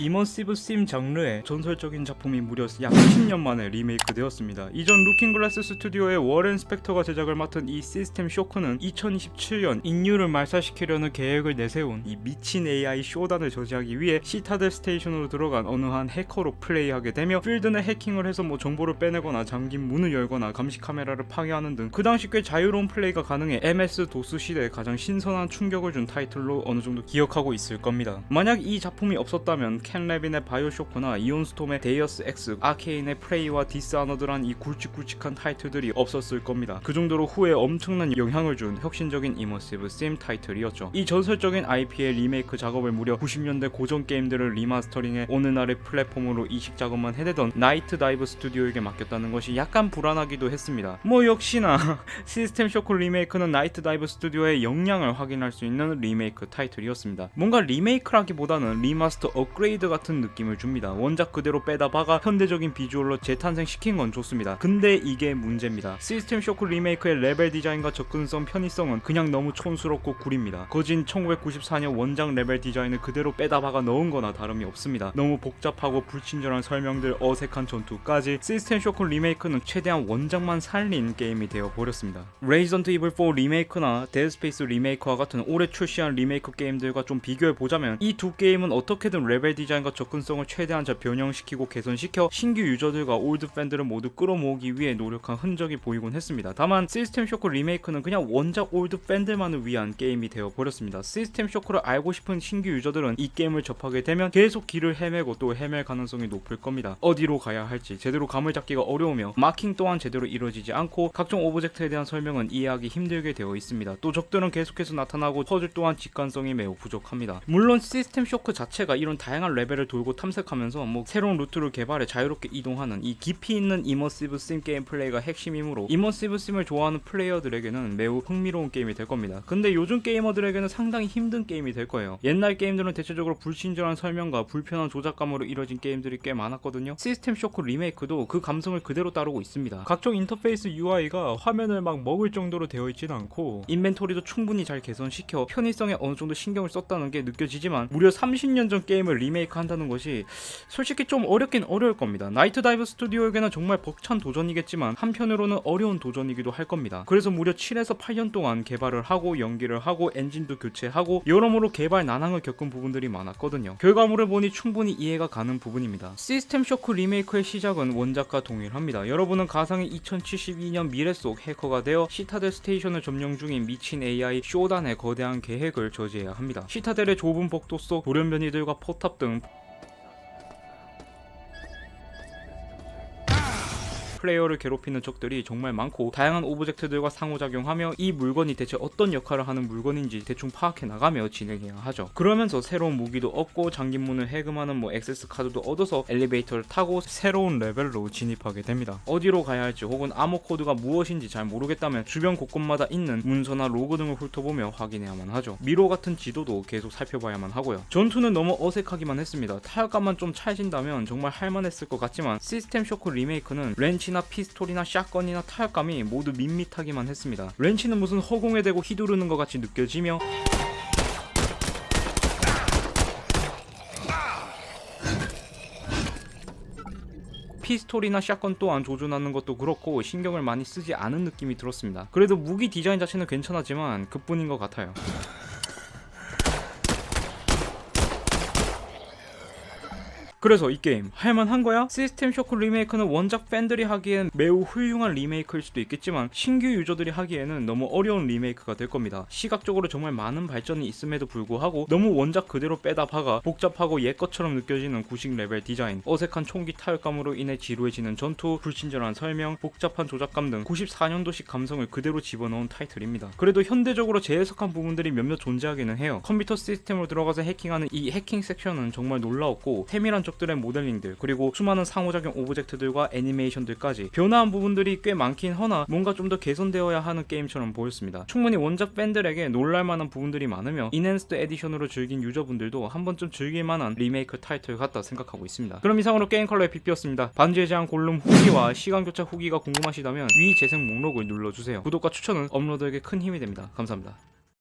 이머시브 심 장르의 전설적인 작품이 무려 약 10년 만에 리메이크 되었습니다. 이전 루킹글라스 스튜디오의 워렌 스펙터가 제작을 맡은 이 시스템 쇼크는 2027년 인류를 말살시키려는 계획을 내세운 이 미친 AI 쇼단을 저지하기 위해 시타델 스테이션으로 들어간 어느 한 해커로 플레이하게 되며 필드 내 해킹을 해서 뭐 정보를 빼내거나 잠긴 문을 열거나 감시 카메라를 파괴하는 등 그 당시 꽤 자유로운 플레이가 가능해 MS 도스 시대에 가장 신선한 충격을 준 타이틀로 어느 정도 기억하고 있을 겁니다. 만약 이 작품이 없었다면 켄 레빈의 바이오쇼크나 이온스톰의 데이어스 X, 아케인의 프레이와 디스아너드란 이 굵직굵직한 타이틀들이 없었을 겁니다. 그 정도로 후에 엄청난 영향을 준 혁신적인 이머시브 심 타이틀이었죠. 이 전설적인 IP의 리메이크 작업을 무려 90년대 고전 게임들을 리마스터링해 오늘날의 플랫폼으로 이식 작업만 해대던 나이트 다이브 스튜디오에게 맡겼다는 것이 약간 불안하기도 했습니다. 뭐 역시나 시스템 쇼크 리메이크는 나이트 다이브 스튜디오의 역량을 확인할 수 있는 리메이크 타이틀이었습니다. 뭔가 리메이크라기보다는 리마스터 업그레이드 같은 느낌을 줍니다. 원작 그대로 빼다 박아 현대적인 비주얼로 재탄생시킨 건 좋습니다. 근데 이게 문제입니다. 시스템 쇼크 리메이크의 레벨 디자인과 접근성, 편의성은 그냥 너무 촌스럽고 구립니다. 거진 1994년 원작 레벨 디자인을 그대로 빼다 박아 넣은 거나 다름이 없습니다. 너무 복잡하고 불친절한 설명들, 어색한 전투까지 시스템 쇼크 리메이크는 최대한 원작만 살린 게임이 되어 버렸습니다. 레이전트 이블 4 리메이크나 데드스페이스 리메이크와 같은 올해 출시한 리메이크 게임들과 좀 비교해 보자면 이 두 게임은 어떻게든 레벨 디자인 과 접근성을 최대한 잘 변형시키고 개선시켜 신규 유저들과 올드 팬들을 모두 끌어모으기 위해 노력한 흔적이 보이곤 했습니다. 다만 시스템 쇼크 리메이크는 그냥 원작 올드 팬들만을 위한 게임이 되어 버렸습니다. 시스템 쇼크를 알고 싶은 신규 유저들은 이 게임을 접하게 되면 계속 길을 헤매고 또 헤맬 가능성이 높을 겁니다. 어디로 가야 할지 제대로 감을 잡기가 어려우며 마킹 또한 제대로 이루어지지 않고 각종 오브젝트에 대한 설명은 이해하기 힘들게 되어 있습니다. 또 적들은 계속해서 나타나고 퍼즐 또한 직관성이 매우 부족합니다. 물론 시스템 쇼크 자체가 이런 다양한 레벨을 돌고 탐색하면서 뭐 새로운 루트를 개발해 자유롭게 이동하는 이 깊이 있는 이머시브 심 게임 플레이가 핵심이므로 이머시브 심을 좋아하는 플레이어들에게는 매우 흥미로운 게임이 될 겁니다. 근데 요즘 게이머들에게는 상당히 힘든 게임이 될 거예요. 옛날 게임들은 대체적으로 불친절한 설명과 불편한 조작감으로 이뤄진 게임들이 꽤 많았거든요. 시스템 쇼크 리메이크도 그 감성을 그대로 따르고 있습니다. 각종 인터페이스 UI가 화면을 막 먹을 정도로 되어 있지는 않고 인벤토리도 충분히 잘 개선시켜 편의성에 어느 정도 신경을 썼다는 게 느껴지지만 무려 30년 전 게임을 리메이크 한다는 것이 솔직히 좀 어렵긴 어려울 겁니다. 나이트 다이브 스튜디오에게는 정말 벅찬 도전이겠지만 한편으로는 어려운 도전이기도 할 겁니다. 그래서 무려 7에서 8년 동안 개발을 하고 연기를 하고 엔진도 교체하고 여러모로 개발 난항을 겪은 부분들이 많았거든요. 결과물을 보니 충분히 이해가 가는 부분입니다. 시스템 쇼크 리메이크의 시작은 원작과 동일합니다. 여러분은 가상의 2072년 미래 속 해커가 되어 시타델 스테이션을 점령 중인 미친 AI 쇼단의 거대한 계획을 저지해야 합니다. 시타델의 좁은 복도 속 돌연변이들과 포탑 등 플레이어를 괴롭히는 적들이 정말 많고 다양한 오브젝트들과 상호작용하며 이 물건이 대체 어떤 역할을 하는 물건인지 대충 파악해 나가며 진행해야 하죠. 그러면서 새로운 무기도 얻고 잠긴 문을 해금하는 뭐 액세스 카드도 얻어서 엘리베이터를 타고 새로운 레벨로 진입하게 됩니다. 어디로 가야 할지 혹은 암호 코드가 무엇인지 잘 모르겠다면 주변 곳곳마다 있는 문서나 로고 등을 훑어보며 확인해야만 하죠. 미로 같은 지도도 계속 살펴봐야만 하고요. 전투는 너무 어색하기만 했습니다. 타격감만 좀 찰진다면 정말 할만했을 것 같지만 시스템 쇼크 리메이크는 렌치 나 피스톨이나 샷건이나 타격감이 모두 밋밋하기만 했습니다. 렌치는 무슨 허공에 대고 휘두르는 것 같이 느껴지며 피스톨이나 샷건 또한 조준하는 것도 그렇고 신경을 많이 쓰지 않은 느낌이 들었습니다. 그래도 무기 디자인 자체는 괜찮았지만 그뿐인 것 같아요. 그래서 이 게임 할만한 거야? 시스템 쇼크 리메이크는 원작 팬들이 하기엔 매우 훌륭한 리메이크일 수도 있겠지만 신규 유저들이 하기에는 너무 어려운 리메이크가 될 겁니다. 시각적으로 정말 많은 발전이 있음에도 불구하고 너무 원작 그대로 빼다 박아 복잡하고 옛 것처럼 느껴지는 구식 레벨 디자인, 어색한 총기 타격감으로 인해 지루해지는 전투, 불친절한 설명, 복잡한 조작감 등 94년도식 감성을 그대로 집어넣은 타이틀입니다. 그래도 현대적으로 재해석한 부분들이 몇몇 존재하기는 해요. 컴퓨터 시스템으로 들어가서 해킹하는 이 해킹 섹션은 정말 놀라웠고 세밀한 적들의 모델링들 그리고 수많은 상호작용 오브젝트들과 애니메이션들까지 변화한 부분들이 꽤 많긴 허나 뭔가 좀 더 개선되어야 하는 게임처럼 보였습니다. 충분히 원작 팬들에게 놀랄만한 부분들이 많으며 인핸스드 에디션으로 즐긴 유저분들도 한 번쯤 즐길만한 리메이크 타이틀 같다 생각하고 있습니다. 그럼 이상으로 게임 컬러의 빗비였습니다. 반지의 제한 골룸 후기와 시간교차 후기가 궁금하시다면 위 재생 목록을 눌러주세요. 구독과 추천은 업로드에게 큰 힘이 됩니다. 감사합니다.